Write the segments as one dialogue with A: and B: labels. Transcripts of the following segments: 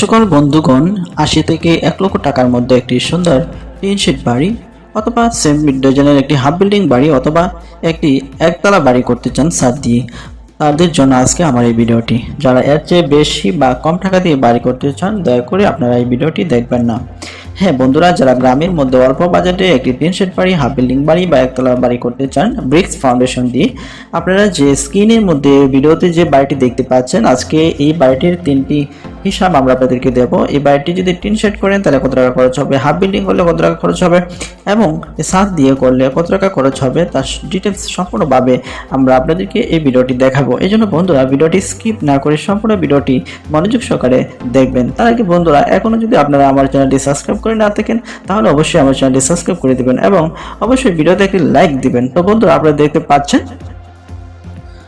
A: সকল বন্ধুগণ আশি থেকে এক লক্ষ টাকার মধ্যে একটি সুন্দর টিন শিট বাড়ি অথবা সেম ডজনের একটি হাফ বিল্ডিং বাড়ি অথবা একটি একতলা বাড়ি করতে চান সাত দিয়ে তাদের জন্য আজকে আমার এই ভিডিওটি। যারা এর চেয়ে বেশি বা কম টাকা দিয়ে বাড়ি করতে চান, দয়া করে আপনারা এই ভিডিওটি দেখবেন না। হ্যাঁ বন্ধুরা, যারা গ্রামের মধ্যে অল্প বাজেটে একটি টিন বাড়ি হাফ বিল্ডিং বাড়ি বা একতলা বাড়ি করতে চান ব্রিক্স ফাউন্ডেশন দিয়ে, আপনারা যে স্ক্রিনের মধ্যে ভিডিওতে যে বাড়িটি দেখতে পাচ্ছেন, আজকে এই বাড়িটির তিনটি হিসাব আমরা আপনাদেরকে দেব। এই বাড়িটি যদি টিন শেড করেন, তাহলে কত টাকা খরচ হবে? হাফ বিল্ডিং করলে কত টাকা খরচ হবে? এবং সাত দিয়ে করলে কত টাকা খরচ হবে? তার ডিটেলস সম্পূর্ণভাবে আমরা আপনাদেরকে এই ভিডিওটি দেখাবো। এই জন্য বন্ধুরা, ভিডিওটি স্কিপ না করে সম্পূর্ণ ভিডিওটি মনোযোগ সহকারে দেখবেন। তার আগে বন্ধুরা এখনও যদি আপনারা আমার চ্যানেলটি সাবস্ক্রাইব করে না থাকেন, তাহলে অবশ্যই আমার চ্যানেলটি সাবস্ক্রাইব করে দিবেন এবং অবশ্যই ভিডিওতে একটি লাইক দিবেন। তো বন্ধুরা, আপনারা দেখতে পাচ্ছেন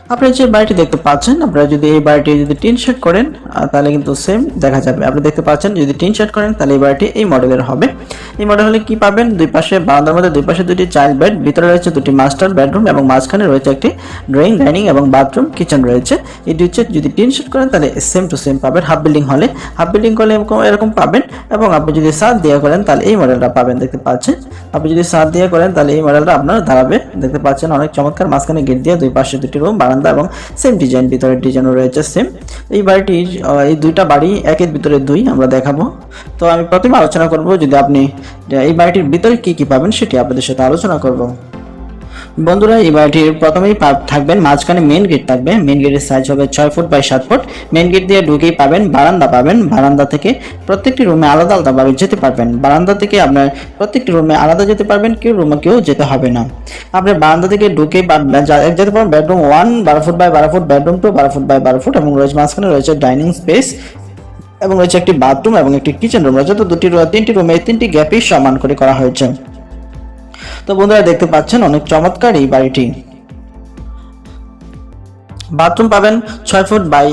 A: আপনারা যে বাড়িটি দেখতে পাচ্ছেন, আপনারা যদি এই বাড়িটি যদি টিন শেড করেন তাহলে কিন্তু সেম দেখা যাবে। আপনি দেখতে পাচ্ছেন, যদি টিন শেড করেন, তাহলে এই বাড়িটি এই মডেলের হবে। এই মডেল হলে কি পাবেন? দুই পাশে বারান্দার মধ্যে, দুই পাশে দুটি চাইল্ড বেড ভিতরে রয়েছে দুটি মাস্টার বেডরুম এবং মাঝখানে রয়েছে একটি ড্রয়িং ডাইনিং এবং বাথরুম কিচেন রয়েছে। এই হচ্ছে যদি টিন শেড করেন, তাহলে সেম টু সেম পাবেন হাফ বিল্ডিং হলে হাফ বিল্ডিং করলে এরকম- পাবেন এবং আপনি যদি সাত দিয়ে করেন, তাহলে এই মডেলটা পাবেন, দেখতে পাচ্ছেন? আপনি যদি সাত দিয়ে করেন, তাহলে এই মডেলটা আপনার দাঁড়াবে দেখতে পাচ্ছেন অনেক চমৎকার, মাঝখানে গেট দিয়ে দুই পাশে দুটি রুম বারান্দা এবং সেম ডিজাইন ভিতরের ডিজাইনও রয়েছে সেম এই বাড়িটি এই দুইটা বাড়ি একের ভিতরে দুই আমরা দেখাবো। তো আমি প্রথমে আলোচনা করব যদি আপনি, এই বাড়িটির ভিতরে কি কি পাবেন সেটি আপনাদের সাথে আলোচনা করব। বন্ধুরা, এই বাড়িটির প্রথমেই থাকবেন, মাঝখানে মেন গেট থাকবে। মেন গেটের সাইজ হবে ছয় ফুট বাই সাত ফুট। মেন গেট দিয়ে ঢুকেই পাবেন, বারান্দা পাবেন। বারান্দা থেকে প্রত্যেকটি রুমে আলাদা আলাদা ভাবে যেতে পারবেন। বারান্দা থেকে আপনার প্রত্যেকটি রুমে আলাদা যেতে পারবেন, কেউ রুমে কেউ যেতে হবে না। আপনার বারান্দা থেকে যা- যেতে পারবেন বেডরুম ওয়ান বারো ফুট বাই বারো ফুট বেডরুম টু বারো ফুট বাই বারো ফুট এবং রয়েছে মাঝখানে রয়েছে ডাইনিং স্পেস এবং রয়েছে একটি বাথরুম এবং একটি কিচেন রুম রয়েছে তো দুটি তিনটি রুমে তিনটি গ্যাপই সমান করে করা হয়েছে। তো বন্ধুরা দেখতে পাচ্ছেন অনেক চমৎকার এই বাড়িটি। বাথরুম পাবেন ছয় ফুট বাই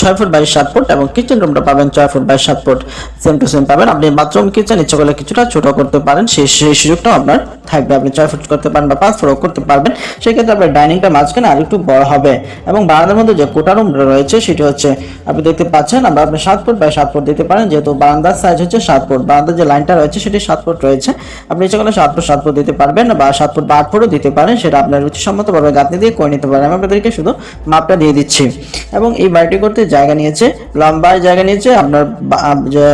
A: ছয় ফুট বাই সাত ফুট এবং কিচেন রুমটা পাবেন ছয় ফুট বাই সাত ফুট। সেম টু সেম পাবেন। আপনি বাথরুম, কিচেন, ইচ্ছা করলে কিছুটা ছোট করতে পারেন। সেই সেই সুযোগটাও আপনার থাকবে। আপনি ছয় ফুট করতে পারেন বা পাঁচ ফুটও করতে পারবেন, সেক্ষেত্রে আপনার ডাইনিংটা মাঝখানে আর একটু বড় হবে। এবং বারান্দার মধ্যে যে কোটা রুম রয়েছে, সেটি হচ্ছে, আপনি দেখতে পাচ্ছেন, আমরা আপনি সাত ফুট বাই সাত ফুট দিতে পারেন, যেহেতু বারান্দার সাইজ হচ্ছে সাত ফুট বারান্দার যে লাইনটা রয়েছে, সেটি সাত ফুট রয়েছে। আপনি ইচ্ছা করলে সাত ফুট সাত ফুট দিতে পারবেন বা সাত ফুট বা আট ফুটও দিতে পারেন, সেটা আপনার রুচিসম্মতভাবে গাঁথনি দিয়ে করে নিতে পারেন। আমি আপনাদেরকে শুধু মাপটা দিয়ে দিচ্ছি। এবং এই বাড়িটি করতে জায়গা নিয়েছে, লম্বা জায়গা নিয়েছে, আপনার যে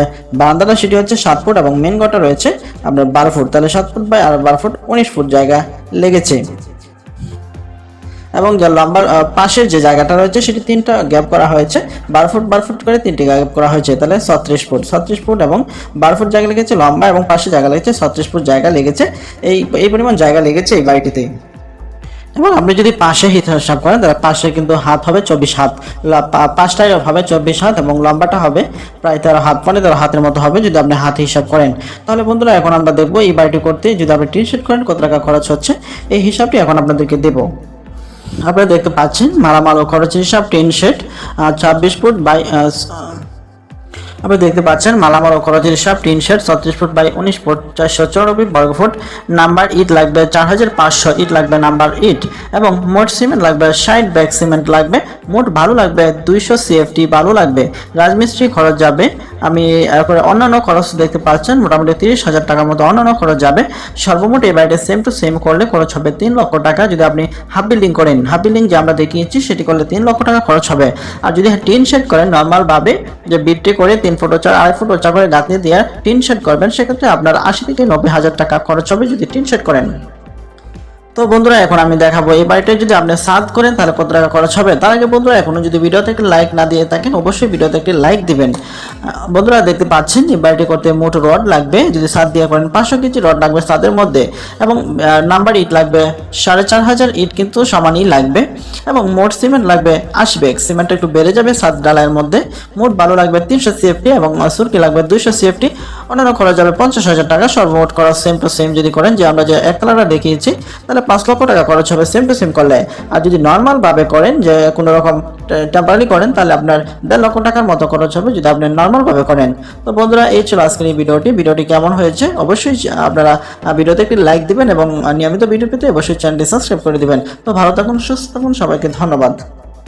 A: বারান্দাটা, সেটি হচ্ছে সাত ফুট এবং মেন গটা রয়েছে আপনার বারো ফুট তাহলে সাত ফুট বাই আর বারো ফুট, উনিশ ফুট জায়গা লেগেছে। এবং যে লম্বা পাশের যে জায়গাটা রয়েছে, সেটি তিনটা গ্যাপ করা হয়েছে। বারো ফুট বারো ফুট করে তিনটি গ্যাপ করা হয়েছে। তাহলে ছত্রিশ ফুট ছত্রিশ ফুট এবং বারো ফুট জায়গা লেগেছে, লম্বা এবং পাশে জায়গা লেগেছে, ছত্রিশ ফুট জায়গা লেগেছে। এই এই পরিমাণ জায়গা লেগেছে এই বাড়িটিতে। এবং আপনি যদি পাশে হিসাব করেন, তাহলে পাশে কিন্তু হাত হবে চব্বিশ হাত। লা- পা- পাঁচটায় হবে চব্বিশ হাত এবং লম্বাটা হবে প্রায় তেরো হাত মানে তেরো হাতের মতো হবে যদি আপনি হাত হিসাব করেন। তাহলে বন্ধুরা, এখন আমরা দেখব এই বাড়িটি করতে যদি আপনি টি শার্ট করেন, কত টাকা খরচ হচ্ছে? এই হিসাবটি এখন আপনাদেরকে দেবো। আপনারা দেখতে পাচ্ছেন মারামাল খরচ হিসাব, টেন শেড ছাব্বিশ ফুট বাই আপনি দেখতে পাচ্ছেন মালামাল ও খরচের হিসাব তিন শেড, ছত্রিশ ফুট বাই উনিশ ফুট, চারশো চৌরানব্বই বর্গ ফুট, নাম্বার ইট লাগবে চার হাজার পাঁচশো ইট লাগবে নাম্বার ইট, এবং মোট সিমেন্ট লাগবে ষাট ব্যাগ সিমেন্ট লাগবে, মোট ভালো লাগবে দুইশো সিএফটি ভালো লাগবে। রাজমিস্ত্রি খরচ যাবে আমি, এরপরে অন্যান্য খরচ দেখতে পাচ্ছেন, মোটামুটি তিরিশ হাজার টাকার মতো অন্যান্য খরচ যাবে। সর্বমোট এই বাড়িতে সেম টু সেম করলে খরচ হবে তিন লক্ষ টাকা। যদি আপনি হাফ বিল্ডিং করেন হাফ বিল্ডিং যে আমরা দেখিয়েছি, সেটি করলে তিন লক্ষ টাকা খরচ হবে। আর যদি টিন শেড করেন নর্মালভাবে যে বিটটি করে তিন ফুট চার আড়াই ফুট চা করে গাঁথনি দিয়ে টিন শেড করবেন, সেক্ষেত্রে আপনার আশি থেকে নব্বই হাজার টাকা খরচ হবে যদি টিন শেড করেন। তো বন্ধুরা, এখন আমি দেখাবো এই বাড়িটা। যদি আপনি সাত করেন, তাহলে কত টাকা খরচ হবে? তার আগে বন্ধুরা, এখনও যদি ভিডিওতে একটি লাইক না দিয়ে থাকেন, অবশ্যই ভিডিওতে একটি লাইক দিবেন। বন্ধুরা, দেখতে পাচ্ছেন এই বাড়িটি করতে মোট রড লাগবে। যদি সাত দিয়ে করেন, পাঁচশো কেজি রড লাগবে সাতের মধ্যে এবং নাম্বার ইট লাগবে, সাড়ে চার হাজার ইট কিন্তু সমানই লাগবে এবং মোট সিমেন্ট লাগবে আশি ব্যাগ সিমেন্ট একটু বেড়ে যাবে সাত ডালাইয়ের মধ্যে। মোট ভালো লাগবে তিনশো সিএফটি এবং সুরকি লাগবে দুইশো সিএফটি অন্যান্য খরচ যাবে পঞ্চাশ হাজার টাকা, সর্বমোট খরচ সেম টু সেম যদি করেন, যে আমরা যে এক কালারটা দেখিয়েছি, তাহলে পাঁচ লক্ষ টাকা খরচ হবে সেম টু সেম করলে। আর যদি নর্মাল ভাবে করেন, যে কোনো রকম টেম্পারারি করেন, তাহলে আপনার দেড় লক্ষ টাকার মতো খরচ হবে যদি আপনি নর্মাল ভাবে করেন। তো বন্ধুরা, এই ছিল আজকের এই ভিডিওটি। ভিডিওটি কেমন হয়েছে? অবশ্যই আপনারা ভিডিওতে একটি লাইক দিবেন এবং নিয়মিত ভিডিও পেতে অবশ্যই চ্যানেলটি সাবস্ক্রাইব করে দিবেন। তো ভালো থাকুন, সুস্থ থাকুন, সবাইকে ধন্যবাদ।